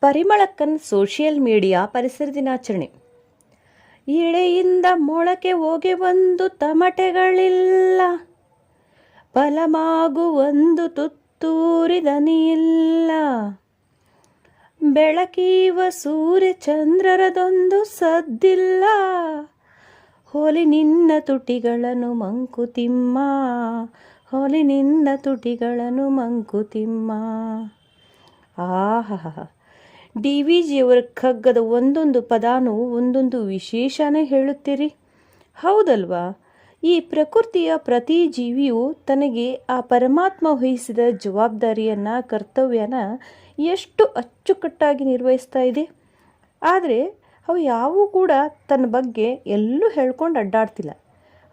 ಪರಿಮಳಕ್ಕನ್ social media ಪರಿಸರ ದಿನಾಚರಣೆ. ಎಳೆಯಿಂದ ಮೊಳಕೆ ಹೋಗಿ ಒಂದು ತಮಟೆಗಳಿಲ್ಲ. ಫಲಮಾಗು ಒಂದು ತುತ್ತೂರಿದನಿಯಿಲ್ಲ ಬೆಳಕೀವ ಸೂರ್ಯ ಚಂದ್ರರದೊಂದು ಸದ್ದಿಲ್ಲ. ಹೋಲಿ ನಿನ್ನ ತುಟಿಗಳನ್ನು ಮಂಕುತಿಮ್ಮ ಹೋಲಿ ನಿನ್ನ ತುಟಿಗಳನ್ನು ಮಂಕುತಿಮ್ಮ ಆಹಾ ಡಿ ವಿ ಜಿಯವರ ಖಗ್ಗದ ಒಂದೊಂದು ಪದಾನು ಒಂದೊಂದು ವಿಶೇಷನೇ ಹೇಳುತ್ತೀರಿ? ಹೌದಲ್ವಾ? ಈ ಪ್ರಕೃತಿಯ ಪ್ರತಿ ಜೀವಿಯು ತನಗೆ ಆ ಪರಮಾತ್ಮ ವಹಿಸಿದ ಜವಾಬ್ದಾರಿಯನ್ನು, ಕರ್ತವ್ಯನ ಎಷ್ಟು ಅಚ್ಚುಕಟ್ಟಾಗಿ ನಿರ್ವಹಿಸ್ತಾ ಇದೆ. ಆದರೆ ಅವು ಯಾವೂ ಕೂಡ ತನ್ನ ಬಗ್ಗೆ ಎಲ್ಲೂ ಹೇಳ್ಕೊಂಡು ಅಡ್ಡಾಡ್ತಿಲ್ಲ.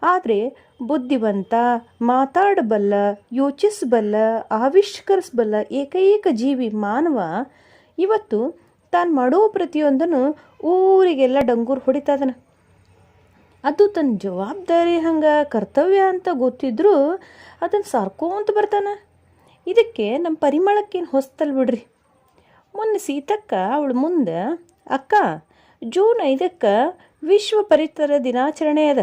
ಆದರೆ ಬುದ್ಧಿವಂತ, ಮಾತಾಡಬಲ್ಲ, ಯೋಚಿಸಬಲ್ಲ, ಆವಿಷ್ಕರಿಸಬಲ್ಲ ಏಕೈಕ ಜೀವಿ ಮಾನವ ಇವತ್ತು ತಾನು ಮಾಡೋ ಪ್ರತಿಯೊಂದನ್ನು ಊರಿಗೆಲ್ಲ ಡಂಗೂರು ಹೊಡಿತಾದನ. ಅದು ತನ್ನ ಜವಾಬ್ದಾರಿ ಹಂಗೆ ಕರ್ತವ್ಯ ಅಂತ ಗೊತ್ತಿದ್ರೂ ಅದನ್ನು ಸಾರ್ಕೋಂತ ಬರ್ತಾನೆ. ಇದಕ್ಕೆ ನಮ್ಮ ಪರಿಮಳಕ್ಕೇನು ಹೊಸ್ತಲ್ ಬಿಡ್ರಿ. ಮೊನ್ನೆ ಸೀತಕ್ಕ ಅವಳ ಮುಂದೆ, ಅಕ್ಕ, ಜೂನ್ ಐದಕ್ಕೆ ವಿಶ್ವ ಪರಿಸರ ದಿನಾಚರಣೆ ಅದ.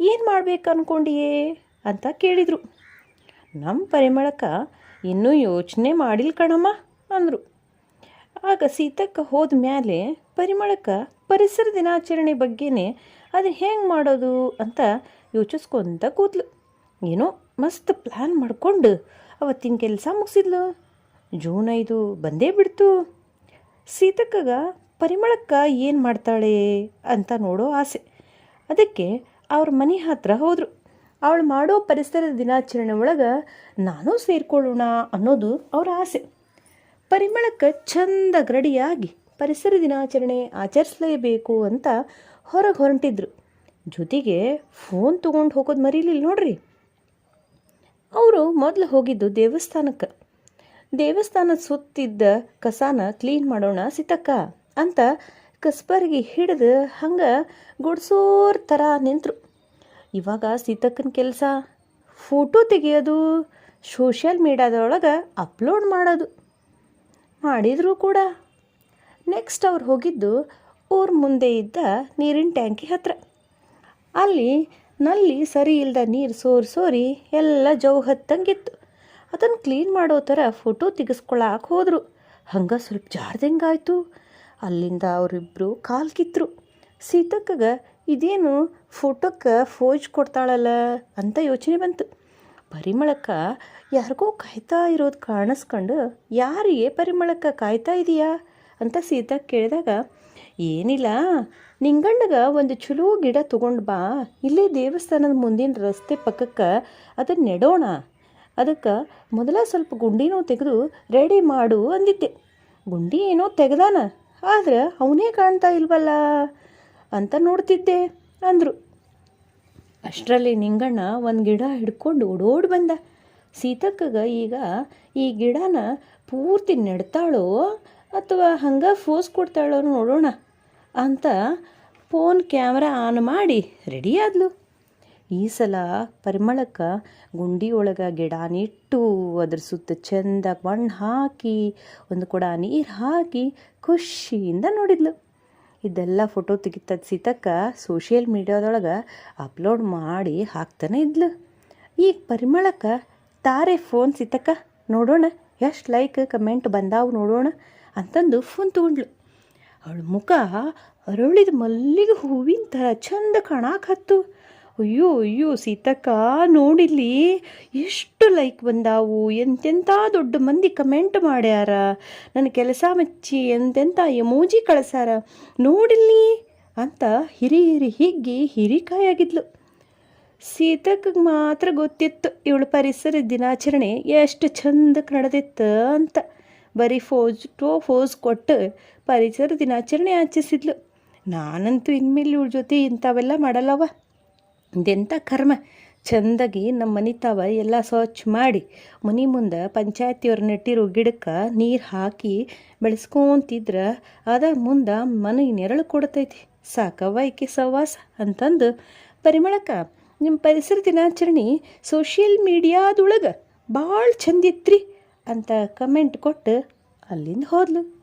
ಏನು ಮಾಡ್ಬೇಕು ಅನ್ಕೊಂಡಿಯೇ? ಅಂತ ಕೇಳಿದರು. ನಮ್ಮ ಪರಿಮಳಕ್ಕ ಇನ್ನೂ ಯೋಚನೆ ಮಾಡಿಲ್ಲ ಕಣಮ್ಮ, ಅಂದರು. ಆಗ ಸೀತಕ್ಕ ಹೋದ ಮೇಲೆ ಪರಿಮಳಕ್ಕೆ ಪರಿಸರ ದಿನಾಚರಣೆ ಬಗ್ಗೆನೇ ಅದು ಹೆಂಗೆ ಮಾಡೋದು ಅಂತ ಯೋಚಿಸ್ಕೊಂತ ಕೂದ್ಲು. ಏನೋ ಮಸ್ತ್ ಪ್ಲ್ಯಾನ್ ಮಾಡಿಕೊಂಡು ಅವತ್ತಿನ ಕೆಲಸ ಮುಗಿಸಿದ್ಲು. ಜೂನ್ ಐದು ಬಂದೇ ಬಿಡ್ತು. ಸೀತಕ್ಕಗ ಪರಿಮಳಕ್ಕ ಏನು ಮಾಡ್ತಾಳೆ ಅಂತ ನೋಡೋ ಆಸೆ. ಅದಕ್ಕೆ ಅವ್ರ ಮನೆ ಹತ್ರ ಹೋದರು. ಅವಳು ಮಾಡೋ ಪರಿಸರ ದಿನಾಚರಣೆ ಒಳಗೆ ನಾನು ಸೇರಿಕೊಳ್ಳೋಣ ಅನ್ನೋದು ಅವರ ಆಸೆ. ಪರಿಮಳಕ್ಕೆ ಚಂದ ಗ್ರಡಿಯಾಗಿ ಪರಿಸರ ದಿನಾಚರಣೆ ಆಚರಿಸಲೇಬೇಕು ಅಂತ ಹೊರಗೆ ಹೊರಟಿದ್ರು. ಜೊತೆಗೆ ಫೋನ್ ತೊಗೊಂಡು ಹೋಗೋದು ಮರೀಲಿಲ್ಲ ನೋಡ್ರಿ. ಅವರು ಮೊದಲು ಹೋಗಿದ್ದು ದೇವಸ್ಥಾನಕ್ಕೆ. ದೇವಸ್ಥಾನ ಸುತ್ತಿದ್ದ ಕಸಾನ ಕ್ಲೀನ್ ಮಾಡೋಣ ಸಿತಕ್ಕ ಅಂತ ಕಸ್ಬರ್ಗಿ ಹಿಡಿದು ಹಂಗೆ ಗುಡ್ಸೋರ್ ಥರ ನಿಂತರು. ಇವಾಗ ಸೀತಕ್ಕನ ಕೆಲಸ ಫೋಟೋ ತೆಗೆಯೋದು ಸೋಷಿಯಲ್ ಮೀಡ್ಯಾದೊಳಗೆ ಅಪ್ಲೋಡ್ ಮಾಡೋದು. ಮಾಡಿದರೂ ಕೂಡ. ನೆಕ್ಸ್ಟ್ ಅವ್ರು ಹೋಗಿದ್ದು ಊರ ಮುಂದೆ ಇದ್ದ ನೀರಿನ ಟ್ಯಾಂಕಿ ಹತ್ರ. ಅಲ್ಲಿ ನಲ್ಲಿ ಸರಿ ಇಲ್ಲದ ನೀರು ಸೋರಿ ಸೋರಿ ಎಲ್ಲ ಜವ್ ಹತ್ತಂಗಿತ್ತು ಅದನ್ನು ಕ್ಲೀನ್ ಮಾಡೋ ಥರ ಫೋಟೋ ತೆಗೆಸ್ಕೊಳಕ್ಕೆ ಹೋದರು. ಹಂಗೆ ಸ್ವಲ್ಪ ಜಾರ್ದಂಗಾಯ್ತು ಅಲ್ಲಿಂದ ಅವರಿಬ್ಬರು ಕಾಲು ಕಿತ್ತರು ಸೀತಕ್ಕಗ ಇದೇನು ಫೋಟೋಕ್ಕೆ ಫೋಜ್ ಕೊಡ್ತಾಳಲ್ಲ ಅಂತ ಯೋಚನೆ ಬಂತು. ಪರಿಮಳಕ್ಕ ಯಾರಿಗೋ ಕಾಯ್ತಾ ಇರೋದು ಕಾಣಿಸ್ಕೊಂಡು, ಯಾರಿಗೆ ಪರಿಮಳಕ್ಕೆ ಕಾಯ್ತಾ ಇದೆಯಾ? ಅಂತ ಸೀತಾ ಕೇಳಿದಾಗ, ಏನಿಲ್ಲ ನಿಂಗಣ್ಣಗ ಒಂದು ಚಲೋ ಗಿಡ ತೊಗೊಂಡು ಬಾ, ಇಲ್ಲೇ ದೇವಸ್ಥಾನದ ಮುಂದಿನ ರಸ್ತೆ ಪಕ್ಕಕ್ಕೆ ಅದನ್ನು ನೆಡೋಣ. ಅದಕ್ಕೆ ಮೊದಲ ಸ್ವಲ್ಪ ಗುಂಡಿನೂ ತೆಗೆದು ರೆಡಿ ಮಾಡು ಅಂದಿದ್ದೆ. ಗುಂಡಿ ಏನೋ ತೆಗ್ದಾನ, ಆದ್ರೆ ಅವನೇ ಕಾಣ್ತಾ ಇಲ್ವಲ್ಲ? ಅಂತ ನೋಡ್ತಿದ್ದೆ ಅಂದರು. ಅಷ್ಟರಲ್ಲಿ ನಿಂಗಣ್ಣ ಒಂದು ಗಿಡ ಹಿಡ್ಕೊಂಡು ಓಡೋಡಿ ಬಂದ. ಸೀತಕ್ಕಗೆ ಈಗ ಈ ಗಿಡನ ಪೂರ್ತಿ ನೆಡ್ತಾಳೋ ಅಥವಾ ಹಂಗೆ ಫೋಸ್ ಕೊಡ್ತಾಳೋ ನೋಡೋಣ ಅಂತ ಫೋನ್ ಕ್ಯಾಮ್ರಾ ಆನ್ ಮಾಡಿ ರೆಡಿ ಆದ್ಲು. ಈ ಸಲ ಪರಿಮಳಕ್ಕೆ ಗುಂಡಿ ಒಳಗೆ ಗಿಡ ನಿಟ್ಟು ಅದ್ರ ಸುತ್ತ ಚೆಂದ ಮಣ್ಣು ಹಾಕಿ, ಒಂದು ಕೊಡ ನೀರು ಹಾಕಿ ಖುಷಿಯಿಂದ ನೋಡಿದ್ಲು. ಇದೆಲ್ಲ ಫೋಟೋ ತೆಗಿತದ ಸೀತಕ್ಕ ಸೋಷಿಯಲ್ ಮೀಡಿಯಾದೊಳಗೆ ಅಪ್ಲೋಡ್ ಮಾಡಿ ಹಾಕ್ತಾನೆ ಇದ್ಲು. ಈಗ ಪರಿಮಳಕ್ಕೆ ತಾರೆ ಫೋನ್ ಸೀತಕ್ಕ, ನೋಡೋಣ, ಎಷ್ಟು ಲೈಕ್ ಕಮೆಂಟ್ ಬಂದಾವು ನೋಡೋಣ ಅಂತಂದು ಫೋನ್ ತೊಗೊಂಡ್ಲು. ಅವಳ ಮುಖ ಅರಳಿದ ಮಲ್ಲಿಗೆ ಹೂವಿನ ಥರ ಚಂದ ಕಾಣಾಕತ್ತು ಅಯ್ಯೋ ಅಯ್ಯೋ, ಸೀತಕ್ಕ, ನೋಡಿಲ್ಲಿ ಎಷ್ಟು ಲೈಕ್ ಬಂದಾವು ಎಂತೆಂಥ ದೊಡ್ಡ ಮಂದಿ ಕಮೆಂಟ್ ಮಾಡ್ಯಾರ. ನನ್ನ ಕೆಲಸ ಮಚ್ಚಿ ಎಂತೆಂಥ ಎಮೋಜಿ ಕಳಿಸ್ಯಾರ. ನೋಡಿಲ್ಲಿ ಅಂತ ಹಿರಿ ಹಿರಿ ಹಿಗ್ಗಿ ಹಿರಿಕಾಯಾಗಿದ್ಲು. ಸೀತಕ್ಕ ಮಾತ್ರ ಗೊತ್ತಿತ್ತು ಇವಳು ಪರಿಸರ ದಿನಾಚರಣೆ ಎಷ್ಟು ಚಂದಕ್ಕೆ ನಡೆದಿತ್ತು ಅಂತ. ಬರೀ ಫೋಜ್ ಟೋ ಫೋಸ್ ಕೊಟ್ಟು ಪರಿಸರ ದಿನಾಚರಣೆ ಆಚರಿಸಿದ್ಲು. ನಾನಂತೂ ಇನ್ಮೇಲೆ ಇವಳ ಜೊತೆ ಇಂಥವೆಲ್ಲ ಮಾಡಲ್ಲವ ಇದೆಂಥ ಕರ್ಮ. ಚಂದಾಗಿ ನಮ್ಮ ಮನೆ ತಾವ ಎಲ್ಲ ಸ್ವಚ್ಛ ಮಾಡಿ, ಮನೆ ಮುಂದೆ ಪಂಚಾಯತಿಯವ್ರು ನೆಟ್ಟಿರೋ ಗಿಡಕ್ಕೆ ನೀರು ಹಾಕಿ ಬೆಳೆಸ್ಕೊಂತಿದ್ರೆ, ಅದ ಮುಂದೆ ಮನೆ ನೆರಳು ಕೊಡ್ತೈತಿ. ಸಾಕವ್ವ ಸವಾಸ ಅಂತಂದು ಪರಿಮಳಕ ನಿಮ್ಮ ಪರಿಸರ ದಿನಾಚರಣೆ ಸೋಷಿಯಲ್ ಮೀಡಿಯಾದೊಳಗೆ ಭಾಳ ಚಂದಿತ್ರಿ ಅಂತ ಕಮೆಂಟ್ ಕೊಟ್ಟು ಅಲ್ಲಿಂದ ಹೋದ್ಲು.